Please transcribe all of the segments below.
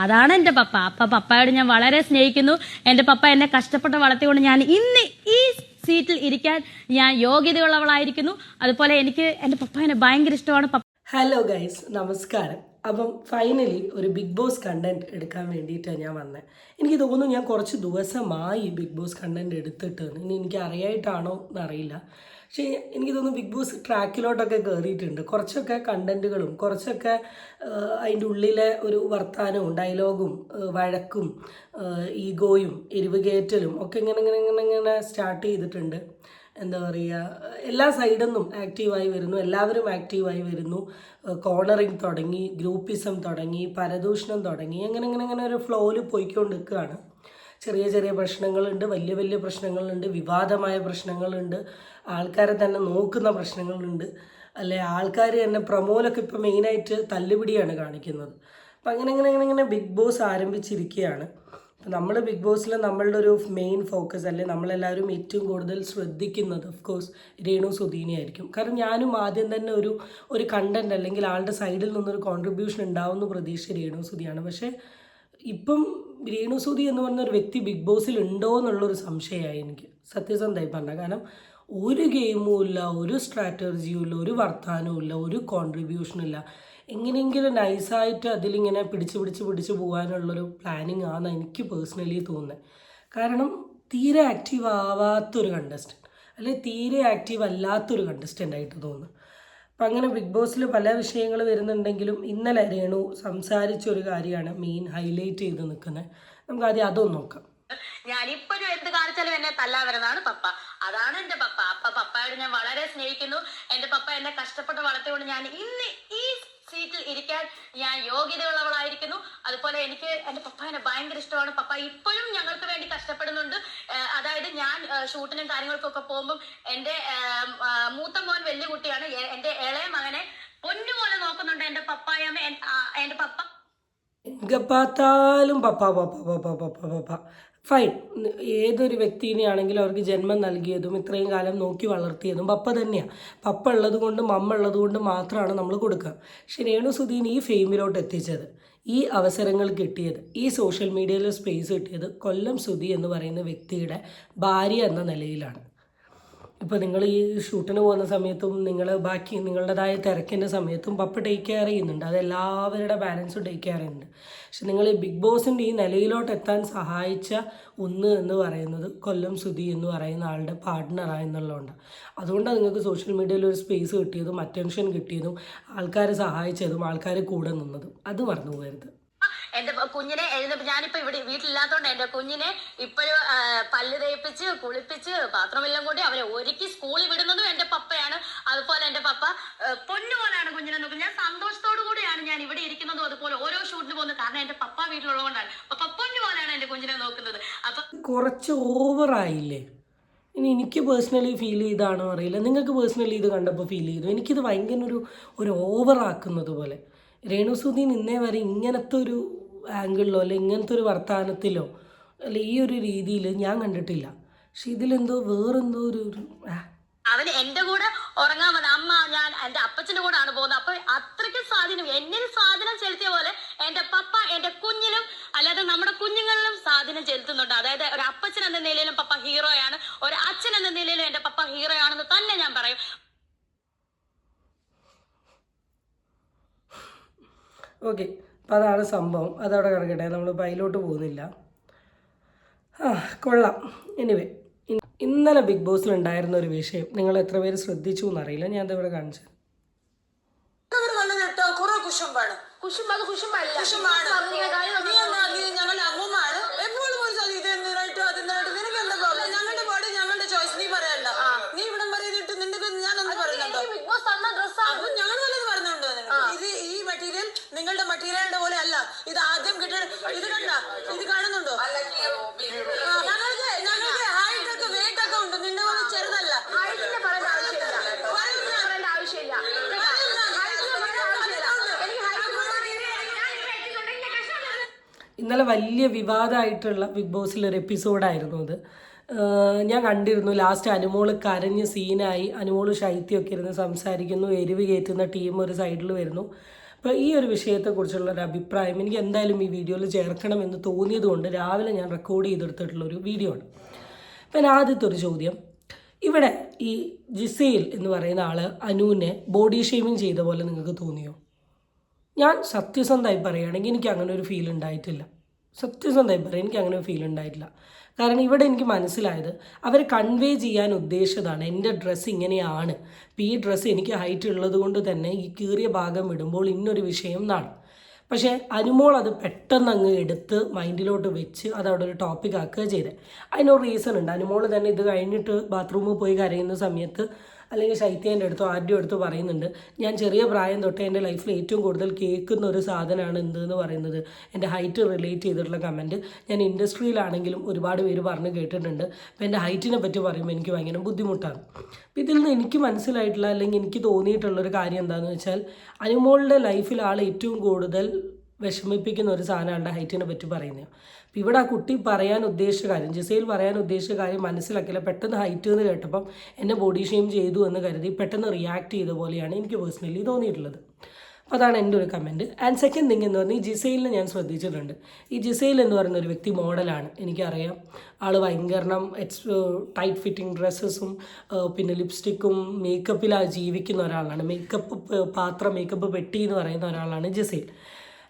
അതാണ് എന്റെ പപ്പ. അപ്പ പപ്പയോട് ഞാൻ വളരെ സ്നേഹിക്കുന്നു. എന്റെ പപ്പ എന്നെ കഷ്ടപ്പെട്ട് വളർത്തിക്കൊണ്ട് ഞാൻ ഇന്ന് ഈ സീറ്റിൽ ഇരിക്കാൻ ഞാൻ യോഗ്യതയുള്ളവളായിരിക്കുന്നു. അതുപോലെ എനിക്ക് എന്റെ എന്നെ ഭയങ്കര ഇഷ്ടമാണ്. പപ്പ ഹലോ ഗൈസ് നമസ്കാരം. അപ്പം ഫൈനലി ഒരു ബിഗ് ബോസ് കണ്ടന്റ് എടുക്കാൻ വേണ്ടിയിട്ടാണ് ഞാൻ വന്നത് എനിക്ക് തോന്നുന്നു ഞാൻ കുറച്ച് ദിവസമായി ബിഗ് ബോസ് കണ്ടന്റ് എടുത്തിട്ട് ഇനി എനിക്ക് അറിയായിട്ടാണോ എന്നറിയില്ല. പക്ഷേ എനിക്ക് തോന്നുന്നു ബിഗ് ബോസ് ട്രാക്കിലോട്ടൊക്കെ കയറിയിട്ടുണ്ട് കുറച്ചൊക്കെ കണ്ടന്റുകളും കുറച്ചൊക്കെ അതിന്റെ ഉള്ളിലെ ഒരു വർത്താനവും ഡയലോഗും വഴക്കും ഈഗോയും ഈഗോയും എരിവുകയറ്റലും ഒക്കെ ഇങ്ങനെ ഇങ്ങനെ ഇങ്ങനെ ഇങ്ങനെ സ്റ്റാർട്ട് ചെയ്തിട്ടുണ്ട്. എന്താ പറയുക എല്ലാ സൈഡിൽ നിന്നും ആക്റ്റീവായി വരുന്നു. എല്ലാവരും ആക്റ്റീവായി വരുന്നു. കോർണറിങ് തുടങ്ങി ഗ്രൂപ്പിസം തുടങ്ങി പരദൂഷണം തുടങ്ങി അങ്ങനെ അങ്ങനെ അങ്ങനെ ഒരു ഫ്ലോയിൽ പോയിക്കൊണ്ട് നിൽക്കുകയാണ് ചെറിയ ചെറിയ പ്രശ്നങ്ങളുണ്ട് വലിയ വലിയ പ്രശ്നങ്ങളുണ്ട് വിവാദമായ പ്രശ്നങ്ങളുണ്ട് ആൾക്കാരെ തന്നെ നോക്കുന്ന പ്രശ്നങ്ങളുണ്ട്. അല്ലെ ആൾക്കാർ തന്നെ പ്രമോലൊക്കെ ഇപ്പോൾ മെയിനായിട്ട് തല്ലുപിടിയാണ് കാണിക്കുന്നത്. അപ്പം അങ്ങനെ അങ്ങനെ അങ്ങനെ അങ്ങനെ ബിഗ് ബോസ് ആരംഭിച്ചിരിക്കുകയാണ്. നമ്മൾ ബിഗ് ബോസിൽ നമ്മളുടെ ഒരു മെയിൻ ഫോക്കസ് അല്ലെ നമ്മളെല്ലാവരും ഏറ്റവും കൂടുതൽ ശ്രദ്ധിക്കുന്നത് ഓഫ് കോഴ്സ് രേണു സുധീനയായിരിക്കും കാരണം ഞാനും ആദ്യം തന്നെ ഒരു ഒരു കണ്ടന്റ് അല്ലെങ്കിൽ ആളുടെ സൈഡിൽ നിന്നൊരു കോൺട്രിബ്യൂഷൻ ഉണ്ടാവുമെന്ന് പ്രതീക്ഷ രേണു സുധിയാണ്. പക്ഷേ ഇപ്പം രേണു സുധി എന്ന് പറഞ്ഞ ഒരു വ്യക്തി ബിഗ് ബോസിൽ ഉണ്ടോ എന്നുള്ളൊരു സംശയമായി എനിക്ക്. സത്യസന്ധമായി പറഞ്ഞ കാരണം ഒരു ഗെയിമും ഇല്ല ഒരു സ്ട്രാറ്റജിയും ഇല്ല ഒരു വർത്താനവും ഇല്ല ഒരു കോൺട്രിബ്യൂഷനും ഇല്ല. എങ്ങനെയെങ്കിലും നൈസായിട്ട് അതിലിങ്ങനെ പിടിച്ച് പിടിച്ച് പിടിച്ച് പോകാനുള്ളൊരു പ്ലാനിങ് ആണ് എനിക്ക് പേഴ്സണലി തോന്നുന്നത് കാരണം തീരെ ആക്റ്റീവ് ആവാത്തൊരു കണ്ടസ്റ്റന്റ് അല്ലെങ്കിൽ തീരെ ആക്റ്റീവ് അല്ലാത്തൊരു കണ്ടസ്റ്റന്റ് ആയിട്ട് തോന്നുന്നു. അപ്പം അങ്ങനെ ബിഗ് ബോസിൽ പല വിഷയങ്ങൾ വരുന്നുണ്ടെങ്കിലും ഇന്നലെ രേണു സംസാരിച്ച ഒരു കാര്യമാണ് മെയിൻ ഹൈലൈറ്റ് ചെയ്ത് നിൽക്കുന്നത് നമുക്ക് ആദ്യം അതൊന്ന് നോക്കാം. ഞാൻ ഇപ്പോഴും എന്ത് കാണിച്ചാലും എന്നെ തല്ലാവരുന്നതാണ് പപ്പ. അതാണ് എന്റെ പപ്പ. അപ്പ പപ്പയോട് ഞാൻ വളരെ സ്നേഹിക്കുന്നു. എന്റെ പപ്പ എന്നെ കഷ്ടപ്പെട്ട് വളർത്തിയോണ്ട് ഞാൻ ഇന്ന് ഈ സീറ്റിൽ ഇരിക്കാൻ ഞാൻ യോഗ്യതയുള്ളവളായിരിക്കുന്നു. അതുപോലെ എനിക്ക് എന്റെ പപ്പാനെ ഭയങ്കര ഇഷ്ടമാണ്. പപ്പ ഇപ്പോഴും ഞങ്ങൾക്ക് വേണ്ടി കഷ്ടപ്പെടുന്നുണ്ട്. അതായത് ഞാൻ ഷൂട്ടിനും കാര്യങ്ങൾക്കൊക്കെ പോകുമ്പോൾ എന്റെ മൂത്ത മോൻ വലിയ കുട്ടിയാണ്. എന്റെ ഇളയ മകനെ പൊന്നുപോലെ നോക്കുന്നുണ്ട് എന്റെ പപ്പായമ്മ എന്റെ പപ്പ. എങ്ക പപ്പ പപ്പ പപ്പ പപ്പ പപ്പ. ഫൈൻ ഏതൊരു വ്യക്തിനെയാണെങ്കിലും അവർക്ക് ജന്മം നൽകിയതും ഇത്രയും കാലം നോക്കി വളർത്തിയതും പപ്പ തന്നെയാണ് പപ്പ ഉള്ളത് കൊണ്ട് മമ്മ ഉള്ളത് കൊണ്ട് മാത്രമാണ് നമ്മൾ കൊടുക്കുക. പക്ഷെ രേണു സുധീൻ ഈ ഫെയിമിലോട്ട് എത്തിച്ചത് ഈ അവസരങ്ങൾ കിട്ടിയത് ഈ സോഷ്യൽ മീഡിയയിൽ സ്പേസ് കിട്ടിയത് കൊല്ലം സുധി എന്ന് പറയുന്ന വ്യക്തിയുടെ ഭാര്യ എന്ന നിലയിലാണ്. ഇപ്പോൾ നിങ്ങൾ ഈ ഷൂട്ടിന് പോകുന്ന സമയത്തും നിങ്ങൾ ബാക്കി നിങ്ങളുടേതായ തിരക്കിന്റെ സമയത്തും പപ്പ ടേക്ക് കെയർ ചെയ്യുന്നുണ്ട്. അത് എല്ലാവരുടെ ടേക്ക് കെയർ ചെയ്യുന്നുണ്ട്. പക്ഷെ നിങ്ങൾ ഈ ബിഗ് ബോസിന്റെ ഈ നിലയിലോട്ട് എത്താൻ സഹായിച്ച ഒന്ന് എന്ന് പറയുന്നത് കൊല്ലം സുധി എന്ന് പറയുന്ന ആളുടെ പാർട്ട്ണറായി എന്നുള്ളതുകൊണ്ട്. അതുകൊണ്ടാണ് നിങ്ങൾക്ക് സോഷ്യൽ മീഡിയയിൽ ഒരു സ്പേസ് കിട്ടിയതും അറ്റൻഷൻ കിട്ടിയതും ആൾക്കാരെ സഹായിച്ചതും ആൾക്കാർ കൂടെ നിന്നതും. അത് മറന്നു പോകരുത് എന്റെ കുഞ്ഞിനെ ഞാനിപ്പോ ഇവിടെ വീട്ടിലില്ലാത്തോണ്ട് എന്റെ കുഞ്ഞിനെ ഇപ്പോഴും പല്ല് തേപ്പിച്ച് കുളിപ്പിച്ച് പാത്രമെല്ലാം കൂടി അവരെ ഒരുക്കി സ്കൂളിൽ വിടുന്നതും എന്റെ പപ്പയാണ്. അതുപോലെ എന്റെ പപ്പ ആ, പൊന്നുപോലെയാണ് കുഞ്ഞിനെ നോക്കുന്നത് ഞാൻ സന്തോഷത്തോടു കൂടിയാണ് ഞാൻ ഇവിടെ ഇരിക്കുന്നതും അതുപോലെ ഓരോ ഷൂട്ടിന് പോകുന്നത്. കാരണം എന്റെ പപ്പ വീട്ടിലുള്ളതുകൊണ്ടാണ്. പപ്പ പൊന്നുപോലെയാണ് എന്റെ കുഞ്ഞിനെ നോക്കുന്നത്. അപ്പൊ കുറച്ച് ഓവറായില്ലേ ഇനി എനിക്ക് പേഴ്സണലി ഫീൽ ചെയ്താണോ അറിയില്ല. നിങ്ങൾക്ക് പേഴ്സണലി ഇത് കണ്ടപ്പോൾ ഫീൽ ചെയ്തു. എനിക്കിത് ഭയങ്കര ഒരു ഒരു ഓവറാക്കുന്നത് പോലെ. രേണുസുദീൻ ഇന്നേ വരെ ഇങ്ങനത്തെ ഒരു ആംഗിളിലോ അല്ലെ ഇങ്ങനത്തെ ഒരു വർത്തമാനത്തിലോ അല്ല ഈ ഒരു രീതിയിൽ ഞാൻ കണ്ടിട്ടില്ല. പക്ഷെ ഇതിലെന്തോ വേറെന്തോ ഒരു അവന് എന്റെ കൂടെ ഉറങ്ങാൻ വന്ന അമ്മ ഞാൻ എന്റെ അപ്പച്ചന്റെ കൂടെ ആണ് പോകുന്നത്. അപ്പൊ അത്രയ്ക്ക് സ്വാധീനം എന്നിൽ സ്വാധീനം ചെലുത്തിയ പോലെ എന്റെ പപ്പ എന്റെ കുഞ്ഞിലും അല്ലാതെ നമ്മുടെ കുഞ്ഞുങ്ങളിലും സ്വാധീനം ചെലുത്തുന്നുണ്ട്. അതായത് ഒരു അപ്പച്ചൻ എന്ന നിലയിലും പപ്പ ഹീറോയാണ് ഒരു അച്ഛൻ എന്ന നിലയിലും എന്റെ പപ്പ ഹീറോയാണെന്ന് തന്നെ ഞാൻ പറയും. ഓക്കെ. അപ്പോൾ അതാണ് സംഭവം. അതവിടെ കിടക്കട്ടെ. നമ്മൾ അതിലോട്ട് പോകുന്നില്ല. ആ കൊള്ളാം. എനിവേ ഇന്നലെ ബിഗ് ബോസിൽ ഉണ്ടായിരുന്ന ഒരു വിഷയം നിങ്ങൾ എത്ര പേര് ശ്രദ്ധിച്ചു എന്നറിയില്ല. ഞാൻ അതിവിടെ കാണിച്ചു കുശുമ്പാണ്. കുശുമ്പ് കുശുമ്പല്ല കുശുമ്പാണ്. ഞങ്ങളുടെ അമ്മമാണ് എപ്പോഴും പോയി ചോദിക്കും, ഇത് എന്തിനായിട്ടോ അതിനായിട്ട് നിനക്ക് എന്താ പ്രോബ്ലം ഞങ്ങളുടെ പാട് ഞങ്ങളുടെ ചോയ്സ് നീ പറയണ്ട നീ ഇവിടം പറയുന്നിട്ട് നിന്റെ ഞാൻ എന്ത് പറയുന്നുണ്ടോ ബിഗ് ബോസ് തന്ന ഡ്രസ്സാണ് അപ്പൊ ഞങ്ങൾ വല്ലത് പറഞ്ഞുണ്ടോ നിനക്ക്? ഇത് ഈ മെറ്റീരിയൽ നിങ്ങളുടെ മെറ്റീരിയലിന്റെ പോലെ അല്ല ഇത് ആദ്യം കിട്ടണ ഇത് കണ്ട? ഇത് കാണുന്നുണ്ടോ? ഞങ്ങൾക്ക് ഞങ്ങൾക്ക് ഹൈറ്റ് ഒക്കെ വെയിറ്റ് ഒക്കെ ഉണ്ട്. നിന്റെ പോലെ ചെറുതല്ല. ഹൈറ്റിന്റെ പറയേണ്ട ആവശ്യമില്ല. പറയേണ്ട ആവശ്യമില്ല. ഇന്നലെ വലിയ വിവാദമായിട്ടുള്ള ബിഗ് ബോസിൽ ഒരു എപ്പിസോഡായിരുന്നു അത്. ഞാൻ കണ്ടിരുന്നു ലാസ്റ്റ് അനുമോൾ കരഞ്ഞ് സീനായി അനുമോൾ ശൈത്യമൊക്കെ ഇരുന്ന് സംസാരിക്കുന്നു എരിവ് കയറ്റുന്ന ടീം ഒരു സൈഡിൽ വരുന്നു. അപ്പോൾ ഈ ഒരു വിഷയത്തെക്കുറിച്ചുള്ള ഒരു അഭിപ്രായം എനിക്ക് എന്തായാലും ഈ വീഡിയോയിൽ ചേർക്കണമെന്ന് തോന്നിയത് കൊണ്ട് രാവിലെ ഞാൻ റെക്കോർഡ് ചെയ്തെടുത്തിട്ടുള്ള ഒരു വീഡിയോ ആണ്. അപ്പം ആദ്യത്തെ ഒരു ചോദ്യം. ഇവിടെ ഈ ജിസയിൽ എന്ന് പറയുന്ന ആൾ അനുവിനെ ബോഡി ഷേമിങ് ചെയ്ത പോലെ നിങ്ങൾക്ക് തോന്നിയോ? ഞാൻ സത്യസന്ധമായി പറയുകയാണെങ്കിൽ എനിക്ക് അങ്ങനെ ഒരു ഫീൽ ഉണ്ടായിട്ടില്ല. സത്യസന്ധമായി പറയും എനിക്ക് അങ്ങനെ ഫീൽ ഉണ്ടായിട്ടില്ല. കാരണം ഇവിടെ എനിക്ക് മനസ്സിലായത് അവർ കൺവേ ചെയ്യാൻ ഉദ്ദേശിച്ചതാണ്. എന്റെ ഡ്രസ്സ് ഇങ്ങനെയാണ്. അപ്പോൾ ഈ ഡ്രസ്സ് എനിക്ക് ഹൈറ്റ് ഉള്ളത് കൊണ്ട് തന്നെ ഈ കീറിയ ഭാഗം ഇടുമ്പോൾ ഇന്നൊരു വിഷയം എന്നാണ് പക്ഷേ അനുമോൾ അത് പെട്ടെന്ന് അങ്ങ് എടുത്ത് മൈൻഡിലോട്ട് വെച്ച് അത് അവിടെ ഒരു ടോപ്പിക് ആക്കുക ചെയ്തത് അതിനൊരു റീസൺ ഉണ്ട്. അനുമോൾ തന്നെ ഇത് കഴിഞ്ഞിട്ട് ബാത്റൂമിൽ പോയി കരയുന്ന സമയത്ത് അല്ലെങ്കിൽ ശൈത്യേന്റെ അടുത്തോ ആരുടെ അടുത്തോ പറയുന്നുണ്ട് ഞാൻ ചെറിയ പ്രായം തൊട്ടേ എന്റെ ലൈഫിൽ ഏറ്റവും കൂടുതൽ കേൾക്കുന്ന ഒരു സാധനമാണ് എന്തെന്ന് പറയുന്നത്? എന്റെ ഹൈറ്റ് റിലേറ്റ് ചെയ്തിട്ടുള്ള കമന്റ് ഞാൻ ഇൻഡസ്ട്രിയിലാണെങ്കിലും ഒരുപാട് പേര് പറഞ്ഞ് കേട്ടിട്ടുണ്ട്. അപ്പോൾ എന്റെ ഹൈറ്റിനെ പറ്റി പറയുമ്പോൾ എനിക്ക് ഭയങ്കര ബുദ്ധിമുട്ടാണ്. അപ്പോൾ ഇതിൽ നിന്ന് എനിക്ക് മനസ്സിലായിട്ടുള്ള അല്ലെങ്കിൽ എനിക്ക് തോന്നിയിട്ടുള്ളൊരു കാര്യം എന്താണെന്ന് വെച്ചാൽ അനുമോളുടെ ലൈഫിൽ ആൾ ഏറ്റവും കൂടുതൽ വിഷമിപ്പിക്കുന്ന ഒരു സാധനം ആളുടെ ഹൈറ്റിനെ പറ്റി പറയുന്നത്. അപ്പോൾ ഇവിടെ ആ കുട്ടി പറയാൻ ഉദ്ദേശിച്ച കാര്യം ജിസയിൽ പറയാൻ ഉദ്ദേശിച്ച കാര്യം മനസ്സിലാക്കില്ല പെട്ടെന്ന് ഹൈറ്റ് എന്ന് കേട്ടപ്പം എന്നെ ബോഡി ഷെയിം ചെയ്തു എന്ന് കരുതി പെട്ടെന്ന് റിയാക്ട് ചെയ്ത പോലെയാണ് എനിക്ക് പേഴ്സണലി തോന്നിയിട്ടുള്ളത്. അപ്പോൾ അതാണ് എന്റെ ഒരു കമന്റ് ആൻഡ് സെക്കൻഡ് തിങ് എന്ന് പറഞ്ഞാൽ ഈ ജിസൈലിനെ ഞാൻ ശ്രദ്ധിച്ചിട്ടുണ്ട്. ഈ ജിസൈൽ എന്ന് പറയുന്ന ഒരു വ്യക്തി മോഡലാണ് എനിക്കറിയാം. ആൾ ഭയങ്കരണം എക്സ് ടൈറ്റ് ഫിറ്റിംഗ് ഡ്രസ്സസും പിന്നെ ലിപ്സ്റ്റിക്കും മേക്കപ്പിലാണ് ജീവിക്കുന്ന ഒരാളാണ്. മേക്കപ്പ് പാത്രം മേക്കപ്പ് പെട്ടി എന്ന് പറയുന്ന ഒരാളാണ് Gisele.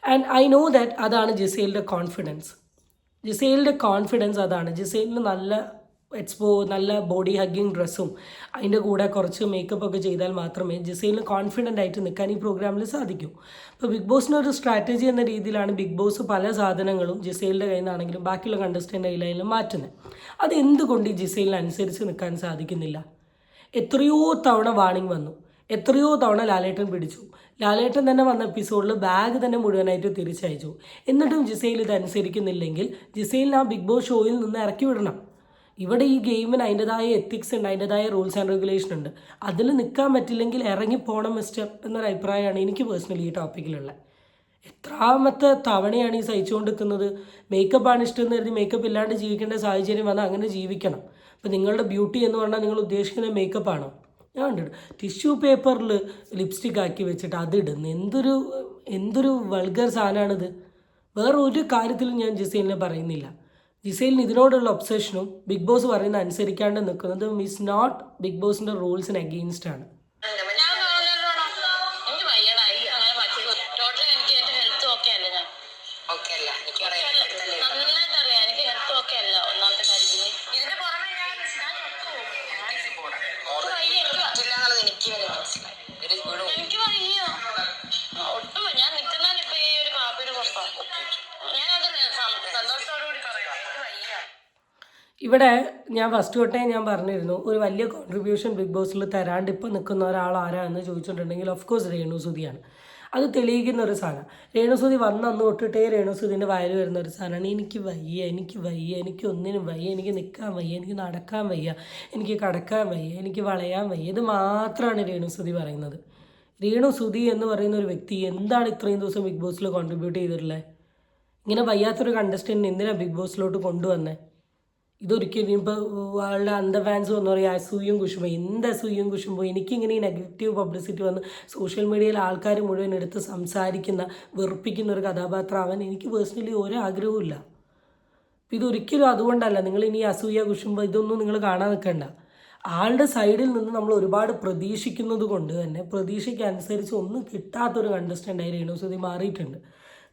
And I know that അതാണ് ജിസൈലിന്റെ കോൺഫിഡൻസ് ജിസൈലിന്റെ കോൺഫിഡൻസ് അതാണ്. ജിസൈലിന് നല്ല എക്സ്പോ നല്ല ബോഡി ഹഗ്ഗിങ് ഡ്രസ്സും അതിന്റെ കൂടെ കുറച്ച് മേക്കപ്പ് ഒക്കെ ചെയ്താൽ മാത്രമേ ജിസൈലിന് കോൺഫിഡന്റ് ആയിട്ട് നിൽക്കാൻ ഈ പ്രോഗ്രാമിൽ സാധിക്കൂ. അപ്പോൾ ബിഗ് ബോസിന് ഒരു സ്ട്രാറ്റജി എന്ന രീതിയിലാണ് ബിഗ് ബോസ് പല സാധനങ്ങളും ജിസൈലിന്റെ കയ്യിൽ നിന്നാണെങ്കിലും ബാക്കിയുള്ള കണ്ടസ്റ്റന്റ് കയ്യിലായാലും മാറ്റുന്നത്. അത് എന്തുകൊണ്ട് ഈ ജിസൈലിന് അനുസരിച്ച് നിൽക്കാൻ സാധിക്കുന്നില്ല? എത്രയോ തവണ വാണിംഗ് വന്നു. എത്രയോ തവണ ലാലേട്ടൻ പിടിച്ചു. ലാലേട്ടൻ തന്നെ വന്ന എപ്പിസോഡിൽ ബാഗ് തന്നെ മുഴുവനായിട്ട് തിരിച്ചയച്ചു. എന്നിട്ടും ജിസൈൽ ഇത് അനുസരിക്കുന്നില്ലെങ്കിൽ ജിസൈലിന് ആ ബിഗ് ബോസ് ഷോയിൽ നിന്ന് ഇറക്കി വിടണം. ഇവിടെ ഈ ഗെയിമിന് അതിന്റെതായ എത്തിക്സ് ഉണ്ട് അതിന്റെതായ റൂൾസ് ആൻഡ് റെഗുലേഷൻ ഉണ്ട്. അതിൽ നിൽക്കാൻ പറ്റില്ലെങ്കിൽ ഇറങ്ങി പോകണം മിസ്റ്റർ എന്നൊരു അഭിപ്രായമാണ് എനിക്ക് പേഴ്സണലി ഈ ടോപ്പിക്കിലുള്ള എത്രാമത്തെ തവണയാണ് ഈ സഹിച്ചുകൊണ്ട് നിൽക്കുന്നത് മേക്കപ്പ് ആണ് ഇഷ്ടം എന്ന് കരുതി മേക്കപ്പ് ഇല്ലാണ്ട് ജീവിക്കേണ്ട സാഹചര്യം വന്നാൽ അങ്ങനെ ജീവിക്കണം. അപ്പോൾ നിങ്ങളുടെ ബ്യൂട്ടി എന്ന് പറഞ്ഞാൽ നിങ്ങൾ ഉദ്ദേശിക്കുന്ന മേക്കപ്പ് ആണോ? ഞാൻ കണ്ടിട്ട് ടിഷ്യൂ പേപ്പറിൽ ലിപ്സ്റ്റിക് ആക്കി വെച്ചിട്ട് അതിടുന്നു എന്തൊരു എന്തൊരു വൾഗർ സാധനമാണിത് വേറെ ഒരു കാര്യത്തിലും ഞാൻ ജിസൈലിനെ പറയുന്നില്ല. ജിസൈലിന് ഇതിനോടുള്ള ഒബ്സഷനും ബിഗ് ബോസ് പറയുന്ന അനുസരിക്കാണ്ട് നിൽക്കുന്നത് ഈസ് നോട്ട് ബിഗ് ബോസിന്റെ റൂൾസിന് അഗെയിൻസ്റ്റ് ആണ്. ഞാൻ പറഞ്ഞല്ലോടാ, എനിക്ക് വയ്യടാ ഈ അങ്ങനെ പറ്റി എനിക്ക് ഹെൽത്ത് ഒക്കെ അല്ല ഞാൻ? ഓക്കെ അല്ല എനിക്കറിയാം നന്നായിട്ട് അറിയാം എനിക്ക് ഹെൽത്ത് ഓക്കെ അല്ല. ഇവിടെ ഞാൻ ഫസ്റ്റ് തൊട്ടേ ഞാൻ പറഞ്ഞിരുന്നു ഒരു വലിയ കോൺട്രിബ്യൂഷൻ ബിഗ് ബോസിൽ തരാണ്ട് ഇപ്പോൾ നിൽക്കുന്ന ഒരാൾ ആരാണെന്ന് ചോദിച്ചിട്ടുണ്ടെങ്കിൽ ഓഫ് കോഴ്സ് രേണു രേണുസുതിയാണ് അത് തെളിയിക്കുന്ന ഒരു സാധനം. രേണുസുതി വന്ന് അന്ന് തൊട്ടിട്ടേ രേണുസുതിന്റെ വയൽ വരുന്ന ഒരു സാധനമാണ്. എനിക്ക് വയ്യ എനിക്ക് വയ്യ എനിക്ക് ഒന്നിനും വയ്യ എനിക്ക് നിൽക്കാൻ വയ്യ എനിക്ക് നടക്കാൻ വയ്യ എനിക്ക് കടക്കാൻ വയ്യ എനിക്ക് വളയാൻ വയ്യ. ഇത് മാത്രമാണ് രേണുസുതി പറയുന്നത്. രേണുസുതി എന്ന് പറയുന്ന ഒരു വ്യക്തി എന്താണ് ഇത്രയും ദിവസം ബിഗ് ബോസിൽ കോൺട്രിബ്യൂട്ട് ചെയ്തിട്ടുള്ളത് ഇങ്ങനെ വയ്യാത്തൊരു കണ്ടസ്റ്റന്റിന് എന്തിനാണ് ബിഗ് ബോസിലോട്ട് കൊണ്ടുവന്നത് ഇതൊരിക്കലും ഇപ്പോൾ ആളുടെ അന്ധ ഫാൻസ് വന്ന് പറയും അസൂയും കുശുമ്പോ. എന്ത് അസൂയും കുശുമ്പോ? എനിക്കിങ്ങനെ ഈ നെഗറ്റീവ് പബ്ലിസിറ്റി വന്ന് സോഷ്യൽ മീഡിയയിൽ ആൾക്കാർ മുഴുവൻ എടുത്ത് സംസാരിക്കുന്ന വെറുപ്പിക്കുന്ന ഒരു കഥാപാത്രമാവാൻ എനിക്ക് പേഴ്സണലി ഒരു ആഗ്രഹവുമില്ല ഇതൊരിക്കലും അതുകൊണ്ടല്ല. നിങ്ങൾ ഇനി അസൂയ കുശുമ്പോ ഇതൊന്നും നിങ്ങൾ കാണാൻ നിൽക്കണ്ട. ആളുടെ സൈഡിൽ നിന്ന് നമ്മൾ ഒരുപാട് പ്രതീക്ഷിക്കുന്നത് കൊണ്ട് തന്നെ പ്രതീക്ഷയ്ക്ക് അനുസരിച്ച് ഒന്നും കിട്ടാത്തൊരു കണ്ടസ്റ്റന്റായി രേണുസുതി മാറിയിട്ടുണ്ട്.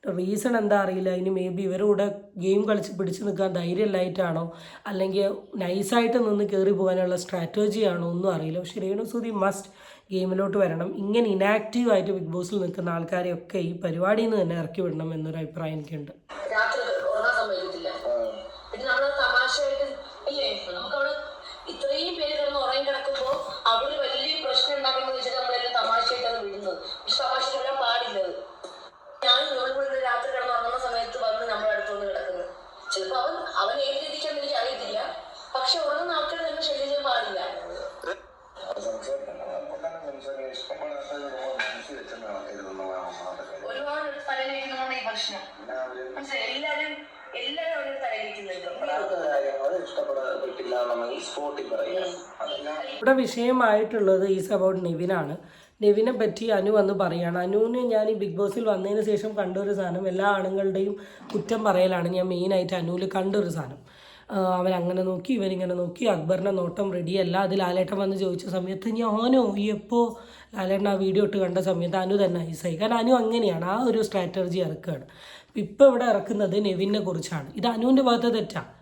റീസൺ എന്താ അറിയില്ല. ഇനി മേ ബി ഇവരുടെ ഗെയിം കളിച്ച് പിടിച്ചു നിൽക്കാൻ ധൈര്യമില്ലായിട്ടാണോ? അല്ലെങ്കിൽ നൈസായിട്ട് നിന്ന് കയറി പോകാനുള്ള സ്ട്രാറ്റജി ആണോ ഒന്നും അറിയില്ല. പക്ഷേ രേണുസൂതി മസ്റ്റ് ഗെയിമിലോട്ട് വരണം. ഇങ്ങനെ ഇനാക്റ്റീവായിട്ട് ബിഗ് ബോസിൽ നിൽക്കുന്ന ആൾക്കാരെയൊക്കെ ഈ പരിപാടിയിൽ നിന്ന് തന്നെ ഇറക്കി വിടണം എന്നൊരു അഭിപ്രായം എനിക്കുണ്ട് രാത്രി ഉറങ്ങാൻ സമ്മതിക്കത്തില്ല പിന്നെ നമ്മൾ തമാശയായിട്ട് ഇല്ലേ നമുക്കവിടെ ഇത്രയും പേര് കിടന്ന് ഉറങ്ങി കിടക്കുമ്പോ അവർ വലിയ പ്രശ്നം ഉണ്ടാക്കുന്ന വെച്ചിട്ട് നമ്മളെല്ലാം തമാശയായിട്ടാണ് വിടുന്നത് പക്ഷെ തമാശ വിടാൻ പാടില്ലത് ഞാൻ ഇവൾ കൂടെ രാത്രി കിടന്ന് ഉറങ്ങുന്ന സമയത്ത് വന്ന് നമ്മുടെ അടുത്ത് വന്ന് കിടക്കുന്നത് ചിലപ്പോ അവൻ അവൻ ഏത് രീതിക്കാന്ന് എനിക്ക് അറിയത്തില്ല പക്ഷെ ഉറങ്ങുന്ന ആൾക്കാർ തന്നെ ശല്യം ചെയ്യാൻ പാടില്ല ഒരുപാട് തലയിലിരിക്കുന്നതാണ് ഈ പ്രശ്നം മനസ്സിലായി എല്ലാരും എല്ലാരും അവരുടെ തലയിലിരിക്കുന്നുണ്ട് ഇഷ്ടപ്പെടപ്പെട്ടില്ല എന്നുണ്ടെങ്കിൽ സ്പോട്ടിൽ പറയാം അതെല്ലാം ഇവിടെ വിഷയമായിട്ടുള്ളത് ഈസ് അബൌട്ട് നിവിനാണ് നിവിനെ പറ്റി അനു വന്ന് പറയുകയാണ് അനുവിന് ഞാൻ ഈ ബിഗ് ബോസിൽ വന്നതിന് ശേഷം കണ്ടൊരു സാധനം. എല്ലാ ആണുങ്ങളുടെയും കുറ്റം പറയലാണ്. ഞാൻ മെയിനായിട്ട് അനുവിൽ കണ്ടൊരു സാധനം. അവൻ അങ്ങനെ നോക്കി ഇവനിങ്ങനെ നോക്കി അക്ബറിന്റെ നോട്ടം റെഡിയല്ല അത് ലാലേട്ടൻ വന്ന് ചോദിച്ച സമയത്ത് ഞാനോ? എപ്പോൾ ലാലേട്ടൻ ആ വീഡിയോ ഇട്ട് കണ്ട സമയത്ത് അനു തന്നെ ഐസായി. കാരണം അനു അങ്ങനെയാണ്. ആ ഒരു സ്ട്രാറ്റജി ഇറക്കുകയാണ്. ഇപ്പോൾ ഇവിടെ ഇറക്കുന്നത് നെവിനെ കുറിച്ചാണ്. ഇത് അനുവിന്റെ ഭാഗത്ത് തെറ്റാണ്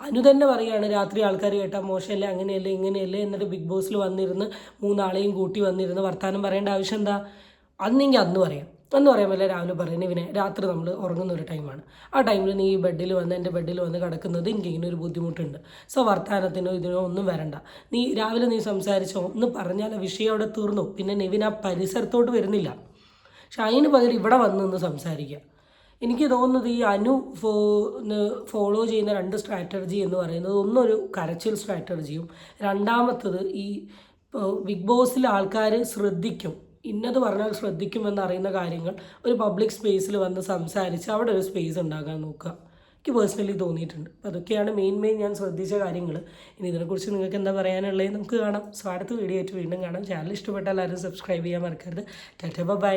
അനു തന്നെ പറയുകയാണ് രാത്രി ആൾക്കാർ കേട്ടാൽ മോശമല്ലേ അങ്ങനെയല്ലേ ഇങ്ങനെയല്ലേ എന്നിട്ട് ബിഗ് ബോസിൽ വന്നിരുന്ന് മൂന്നാളെയും കൂട്ടി വന്നിരുന്ന് വർത്താനം പറയേണ്ട ആവശ്യം എന്താ? അന്നെങ്കിൽ അന്ന് പറയാം. എന്ന് പറ്റില്ല രാവിലെ പറയുന്നത് ഇവനെ രാത്രി നമ്മൾ ഉറങ്ങുന്ന ഒരു ടൈമാണ്. ആ ടൈമിൽ നീ ഈ ബെഡിൽ വന്ന് എന്റെ ബെഡിൽ വന്ന് കിടക്കുന്നത് എനിക്ക് ഇങ്ങനെ ഒരു ബുദ്ധിമുട്ടുണ്ട്. സോ വർത്താനത്തിനോ ഇതിനോ ഒന്നും വരണ്ട. നീ രാവിലെ നീ സംസാരിച്ചോ ഒന്ന് പറഞ്ഞാൽ വിഷയം അവിടെ തീർന്നു. പിന്നെ നെവിൻ ആ പരിസരത്തോട്ട് വരുന്നില്ല. അതിന് പകരം ഇവിടെ വന്ന് നിന്ന് സംസാരിക്കുക. എനിക്ക് തോന്നുന്നത് ഈ അനു ഫോ ഫോളോ ചെയ്യുന്ന രണ്ട് സ്ട്രാറ്റജി എന്ന് പറയുന്നത് ഒന്നൊരു കരച്ചിൽ സ്ട്രാറ്റജിയും രണ്ടാമത്തത് ഈ ബിഗ് ബോസിൽ ആൾക്കാർ ശ്രദ്ധിക്കും. ഇന്നത് പറഞ്ഞാൽ ശ്രദ്ധിക്കുമെന്ന് അറിയുന്ന കാര്യങ്ങൾ ഒരു പബ്ലിക് സ്പേസിൽ വന്ന് സംസാരിച്ച് അവിടെ ഒരു സ്പേസ് ഉണ്ടാക്കാൻ നോക്കുക. എനിക്ക് പേഴ്സണലി തോന്നിയിട്ടുണ്ട്. അപ്പോൾ അതൊക്കെയാണ് മെയിൻ മെയിൻ ഞാൻ ശ്രദ്ധിച്ച കാര്യങ്ങൾ ഇനി ഇതിനെക്കുറിച്ച് നിങ്ങൾക്ക് എന്താ പറയാനുള്ളത് നമുക്ക് കാണാം. സോ അടുത്ത വീഡിയോ ആയിട്ട് വീണ്ടും കാണാം. ചാനൽ ഇഷ്ടപ്പെട്ടാൽ ആരും സബ്സ്ക്രൈബ് ചെയ്യാൻ മറക്കരുത്. ടാറ്റ ബൈ